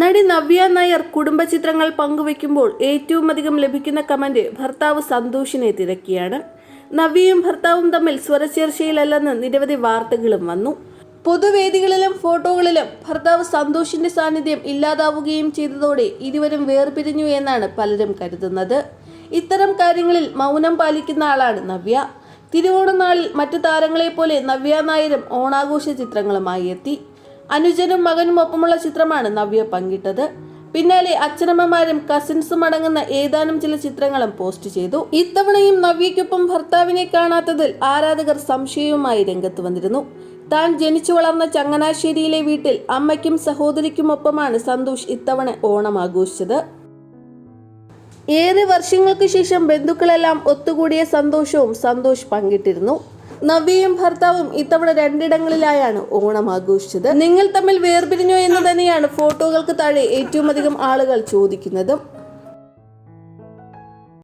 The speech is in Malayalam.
നടി നവ്യ നായർ കുടുംബ ചിത്രങ്ങൾ പങ്കുവെക്കുമ്പോൾ ഏറ്റവും അധികം ലഭിക്കുന്ന കമന്റ് ഭർത്താവ് സന്തോഷിനെ തിരക്കിയാണ്. നവ്യയും ഭർത്താവും തമ്മിൽ സ്വരചേർച്ചയിലല്ലെന്ന് നിരവധി വാർത്തകളും വന്നു. പൊതുവേദികളിലും ഫോട്ടോകളിലും ഭർത്താവ് സന്തോഷിന്റെ സാന്നിധ്യം ഇല്ലാതാവുകയും ചെയ്തതോടെ ഇരുവരും വേർപിരിഞ്ഞു എന്നാണ് പലരും കരുതുന്നത്. ഇത്തരം കാര്യങ്ങളിൽ മൗനം പാലിക്കുന്ന ആളാണ് നവ്യ. തിരുവോണനാളിൽ മറ്റു താരങ്ങളെപ്പോലെ നവ്യ നായരും ഓണാഘോഷ ചിത്രങ്ങളുമായി എത്തി. അനുജനും മകനും ഒപ്പമുള്ള ചിത്രമാണ് നവ്യ പങ്കിട്ടത്. പിന്നാലെ അച്ഛനമ്മമാരും കസിൻസും അടങ്ങുന്ന ഏതാനും ചില ചിത്രങ്ങളും പോസ്റ്റ് ചെയ്തു. ഇത്തവണയും നവ്യയ്ക്കൊപ്പം ഭർത്താവിനെ കാണാത്തതിൽ ആരാധകർ സംശയവുമായി രംഗത്ത് വന്നിരുന്നു. താൻ ജനിച്ചു വളർന്ന ചങ്ങനാശ്ശേരിയിലെ വീട്ടിൽ അമ്മയ്ക്കും സഹോദരിക്കുമൊപ്പമാണ് സന്തോഷ് ഇത്തവണ ഓണം ആഘോഷിച്ചത്. ഏറെ വർഷങ്ങൾക്ക് ശേഷം ബന്ധുക്കളെല്ലാം ഒത്തുകൂടിയ സന്തോഷവും സന്തോഷ് പങ്കിട്ടിരുന്നു. നവ്യയും ഭർത്താവും ഇത്തവണ രണ്ടിടങ്ങളിലായാണ് ഓണം ആഘോഷിച്ചത്. നിങ്ങൾ തമ്മിൽ വേർപിരിഞ്ഞോ എന്ന് തന്നെയാണ് ഫോട്ടോകൾക്ക് താഴെ ഏറ്റവും അധികം ആളുകൾ ചോദിക്കുന്നതും.